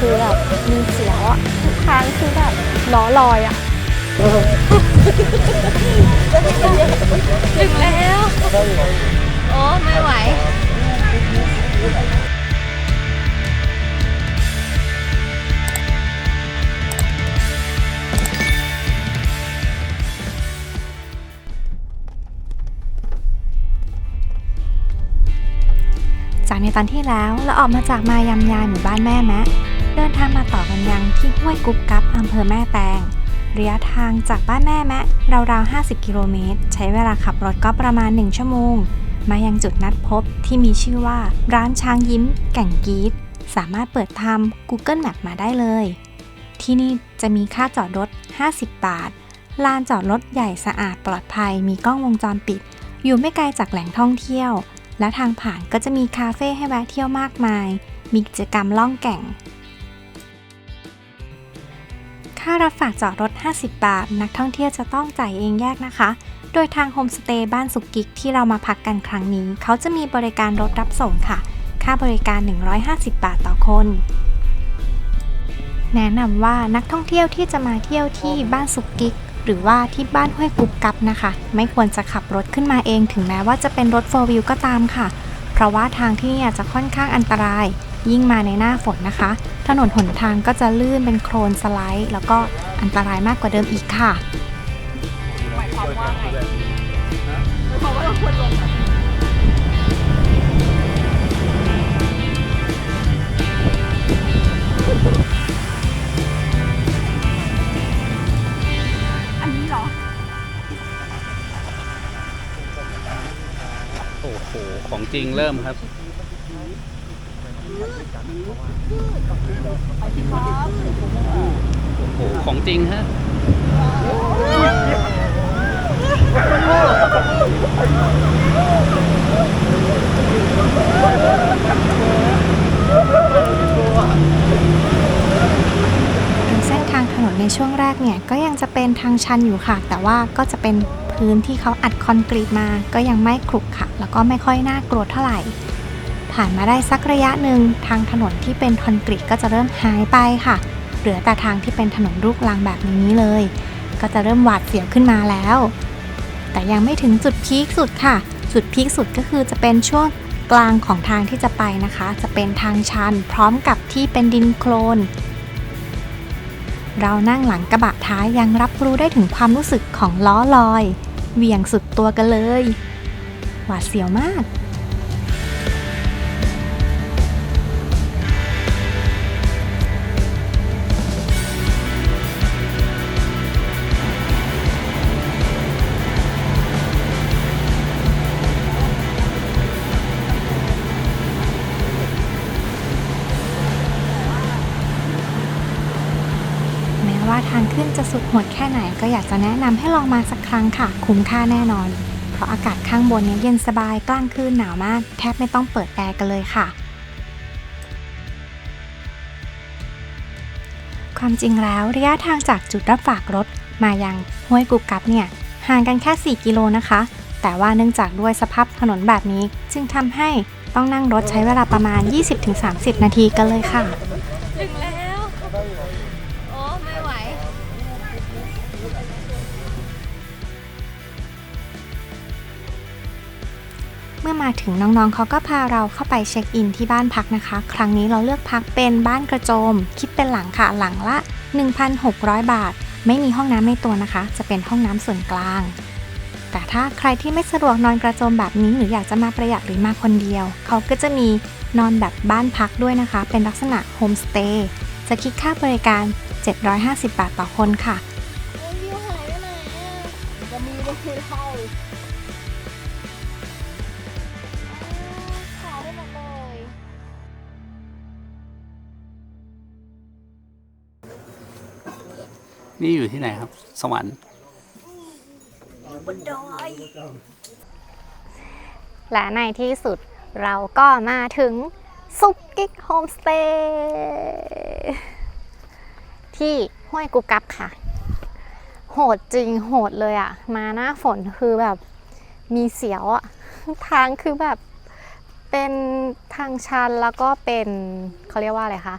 คือแบบมีเสียวอะทุกครั้งคือแบบล้อลอยอะถึงแล้ว โอ้ไม่ไหวจากในตอนที่แล้วเราออกมาจากมายำยายหมู่บ้านแม่แม่ เดินทางมาต่อกันยังที่ห้วยกุ๊บกับอำเภอแม่แตง ระยะทางจากบ้านแม่แมะราวๆ 50 กิโลเมตร ใช้เวลาขับรถก็ประมาณ 1 ชั่วโมง มายังจุดนัดพบที่มีชื่อว่า ร้านช้างยิ้ม แก่งกีดสามารถเปิดทำ Google Map มาได้เลย ที่นี่จะมีค่าจอดรถ 50 บาท ลานจอดรถใหญ่สะอาดปลอดภัย มีกล้องวงจรปิด อยู่ไม่ไกลจากแหล่งท่องเที่ยว และทางผ่านก็จะมีคาเฟ่ให้แวะเที่ยวมากมาย มีกิจกรรมล่องแก่ง รับฝากจอดรถ 50 บาท นักท่องเที่ยวจะต้องจ่ายเองแยกนะคะ โดยทางโฮมสเตย์บ้านสุกกิกที่เรามาพักกันครั้งนี้ เขาจะมีบริการรถรับส่งค่ะ ค่าบริการ 150 บาทต่อคน แนะนำว่านักท่องเที่ยวที่จะมาเที่ยวที่บ้านสุกกิกหรือว่าที่บ้านห้วยกุบกับนะคะ ไม่ควรจะขับรถขึ้นมาเองถึงแม้ว่าจะเป็นรถโฟวิวก็ตามค่ะ เพราะว่าทางที่นี่จะค่อนข้างอันตราย ยิ่งมาในหน้าฝนนะคะ ถนนหนทางก็จะลื่นเป็นโคลนสไลด์ แล้วก็อันตรายมากกว่าเดิมอีกค่ะโอ้โห ของจริงเริ่มครับ โอ้โห ของจริงฮะถึงเส้นทางถนนในช่วงแรกเนี่ย ก็ยังจะเป็นทางชันอยู่ค่ะ แต่ว่าก็จะเป็นพื้นที่เขาอัดคอนกรีตมา ก็ยังไม่ขรุขระแล้วก็ไม่ค่อยน่ากลัวเท่าไหร่ ผ่านมาได้สักระยะหนึ่งทางถนนที่เป็นคอนกรีตก็จะเริ่มหายไปค่ะ เหลือแต่ทางที่เป็นถนนลูกรังแบบนี้เลย ก็จะเริ่มหวาดเสียวขึ้นมาแล้ว แต่ยังไม่ถึงจุดพีคสุดค่ะ จุดพีคสุดก็คือจะเป็นช่วงกลางของทางที่จะไปนะคะ จะเป็นทางชันพร้อมกับที่เป็นดินโคลนเรานั่งหลังกระบะท้ายยังรับรู้ได้ถึงความรู้สึกของล้อลอย เหวี่ยงสุดตัวกันเลย หวาดเสียวมาก จะสุดโหดแค่ไหนก็อยากจะแนะนำให้ลองมาสักครั้งค่ะ คุ้มค่าแน่นอน เพราะอากาศข้างบนเนี่ยเย็นสบายกลางคืนหนาวมาก แทบไม่ต้องเปิดแอร์กันเลยค่ะ ความจริงแล้วระยะทางจากจุดรับฝากรถมายังห้วยกุกกับเนี่ยห่างกันแค่ 4 กิโลนะคะ แต่ว่าเนื่องจากด้วยสภาพถนนแบบนี้ จึงทำให้ต้องนั่งรถใช้เวลาประมาณ 20-30 นาทีกันเลยค่ะ เมื่อมาถึงน้องๆเขาก็พาเราเข้าไปเช็คอินที่บ้านพักนะคะ ครั้งนี้เราเลือกพักเป็นบ้านกระโจม คิดเป็นหลังค่ะหลังละ 1,600 บาท ไม่มีห้องน้ำในตัวนะคะ จะเป็นห้องน้ำส่วนกลาง แต่ถ้าใครที่ไม่สะดวกนอนกระโจมแบบนี้หรืออยากจะมาประหยัดหรือมาคนเดียว เขาก็จะมีนอนแบบบ้านพักด้วยนะคะ เป็นลักษณะโฮมสเตย์จะคิดค่าบริการ 750 บาทต่อคนค่ะวิวหายไปไหนอะจะมีได้คือเท่า นี่อยู่ที่ไหนครับ สวรรค์และในที่สุดเราก็มาถึงซุกกิกโฮมสเตย์ที่ห้วยกุกับค่ะ โหดจริงโหดเลยอะมาหน้าฝนคือแบบมีเสียวอะทางคือแบบเป็นทางชันแล้วก็เป็นเขาเรียกว่าอะไรคะ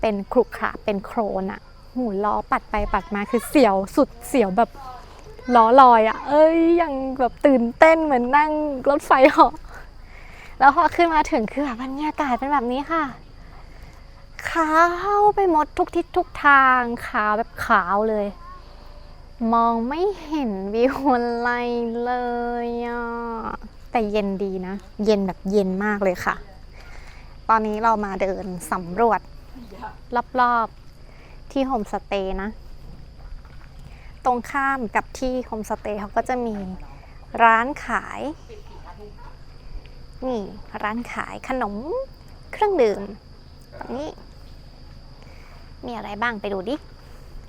เป็นครุขระเป็นโครนอะ หูล้อปัดไปปัดมาคือเสียวสุดเสียวแบบล้อลอยอะ่ะ เอ้ยยังแบบตื่นเต้นเหมือนนั่งรถไฟเหาะแล้วพอขึ้นมาถึงคือแบบบรรยากาศเป็นแบบนี้ค่ะ ขาวไปหมดทุกทิศทุกทางขาวแบบขาวเลย มองไม่เห็นวิวอะไรเลยอะแต่เย็นดีนะ เย็นแบบเย็นมากเลยค่ะ ตอนนี้เรามาเดินสำรวจรอบๆ ที่โฮมสเตย์นะ ตรงข้ามกับที่โฮมสเตย์เขาก็จะมีร้านขาย นี่ร้านขายขนมเครื่องดื่มตรงนี้ มีอะไรบ้างไปดูดิ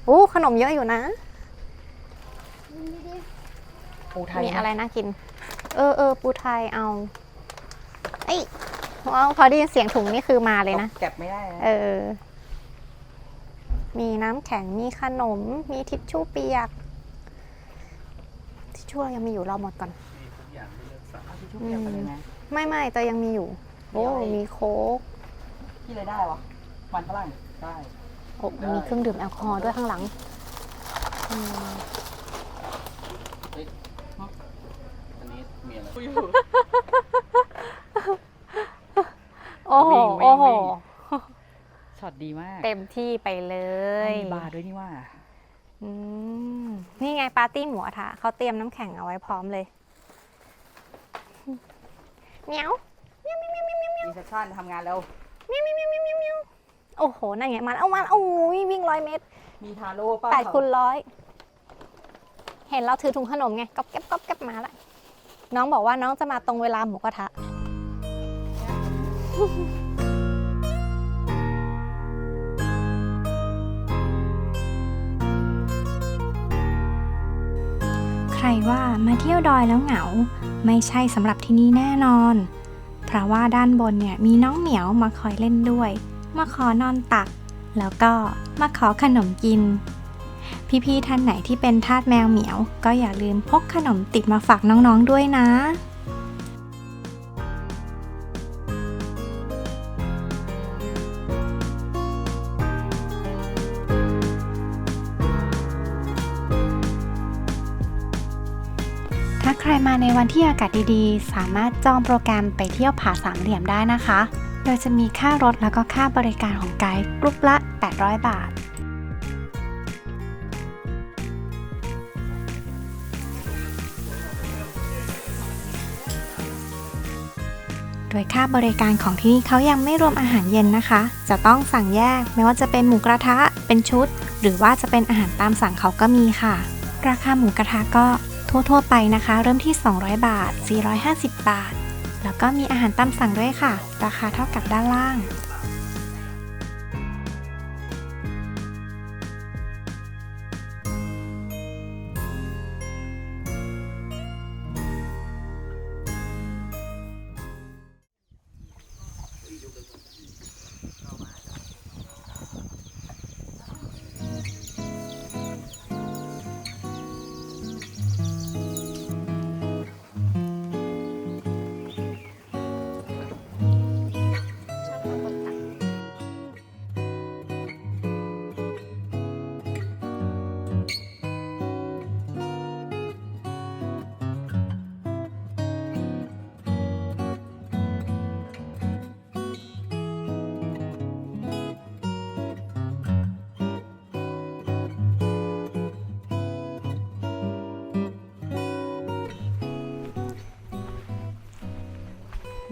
โอ้ขนมเยอะอยู่นะ ปูไทยมีอะไรน่ากิน เออเออปูไทยเอาเอ้ยเอาพอได้ยินเสียงถุงนี่คือมาเลยนะเก็บไม่ได้นะ เออ มีน้ำแข็ง มีขนม มีทิชชู่เปียก ทิชชู่เรายังมีอยู่เราหมดก่อน เอาทิชชู่เปียกไปเลยนะไม่ไม่แต่ยังมีอยู่ โอ้ มีโค้กที่เลยได้วะมันฝรั่งได้ โอ้มีเครื่องดื่มแอลกอฮอล์ด้วยข้างหลังอืมอันนี้มีอะไร โอ้โห วิ่งวิ่ง โอ้โห วิ่ง ช็อต ดีมากเต็มที่ไปเลยมีบาร์ด้วยนี่ว่า อืมนี่ไงปาร์ตี้หมูกระทะเขาเตรียมน้ำแข็งเอาไว้พร้อมเลยเหมียวรีเซพชันทำงานแล้วเมียวเมียวเมียวเมียวเมียวเมียวโอ้โหนั่นไงมันเอามันโอ้ยวิ่งร้อยเมตรมีทาโร่ป้าแปดคูณร้อยเห็นเราถือถุงขนมไงก๊อบแก๊บก๊อบแก๊บมาละน้องบอกว่าน้องจะมาตรงเวลาหมูกระทะ รว่ามาเที่ยวดอยแล้วเหงา ไม่ใช่สำหรับที่นี่แน่นอน เพราะว่าด้านบนเนี่ยมีน้องเหมียวมาคอยเล่นด้วย มาขอนอนตัก แล้วก็มาขอขนมกิน พี่ๆท่านไหนที่เป็นทาสแมวเหมียว ก็อย่าลืมพกขนมติดมาฝากน้องๆด้วยนะ ใครมาในวันที่อากาศดีๆ สามารถจองโปรแกรมไปเที่ยวผาสามเหลี่ยมได้นะคะ โดยจะมีค่ารถแล้วก็ค่าบริการของไกด์กรุ๊ปละ 800 บาท โดยค่าบริการของที่นี่เขายังไม่รวมอาหารเย็นนะคะ จะต้องสั่งแยกไม่ว่าจะเป็นหมูกระทะ เป็นชุด หรือว่าจะเป็นอาหารตามสั่งเขาก็มีค่ะ ราคาหมูกระทะก็ ทั่ว ๆ ไปนะคะ เริ่มที่ 200 บาท 450 บาท แล้วก็มีอาหารตามสั่งด้วยค่ะ ราคาเท่ากับด้านล่าง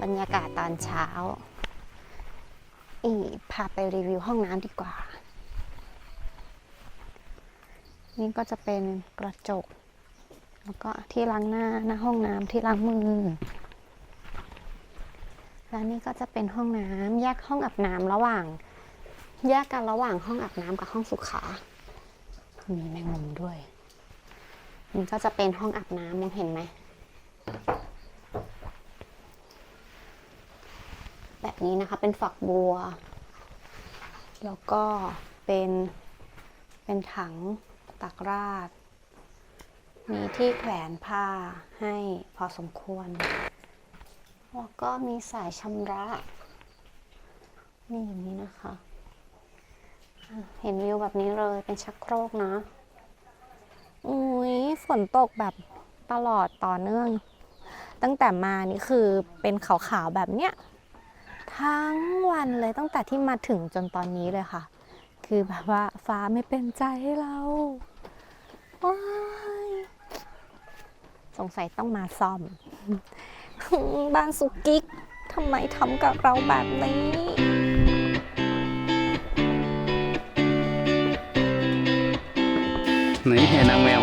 รรยากาศตอนเช้า อีพาไปรีวิวห้องน้ำดีกว่า นี่ก็จะเป็นกระจก แล้วก็ที่ล้างหน้าหน้าห้องน้ำที่ล้างมือ แล้วนี่ก็จะเป็นห้องน้ำแยกห้องอาบน้ำระหว่าง แยกกันระหว่างห้องอาบน้ำกับห้องสุขา มีแมงมุมด้วย นี่ก็จะเป็นห้องอาบน้ำมองเห็นไหม แบบนี้นะคะ เป็นฝักบัว แล้วก็เป็นเป็นถังตักราด มีที่แขวนผ้าให้พอสมควร แล้วก็มีสายชำระมีอย่างนี้นะคะ เห็นวิวแบบนี้เลยเป็นชักโครกนะอุ้ยฝนตกแบบตลอดต่อเนื่อง ตั้งแต่มานี่คือเป็นขาวๆแบบเนี้ย ทั้งวันเลยตั้งแต่ที่มาถึงจนตอนนี้เลยค่ะ คือแบบว่าฟ้าไม่เป็นใจให้เราว้ายสงสัยต้องมาซ่อม บ้านสุกิกทำไมทำกับเราแบบนี้ไหนเห็นนางแมว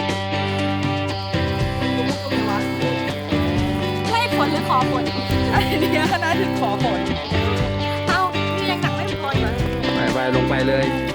ไล่ผลหรือขอผลอันนี้คณะถึงขอผลเอ้านี่ ลงไปเลย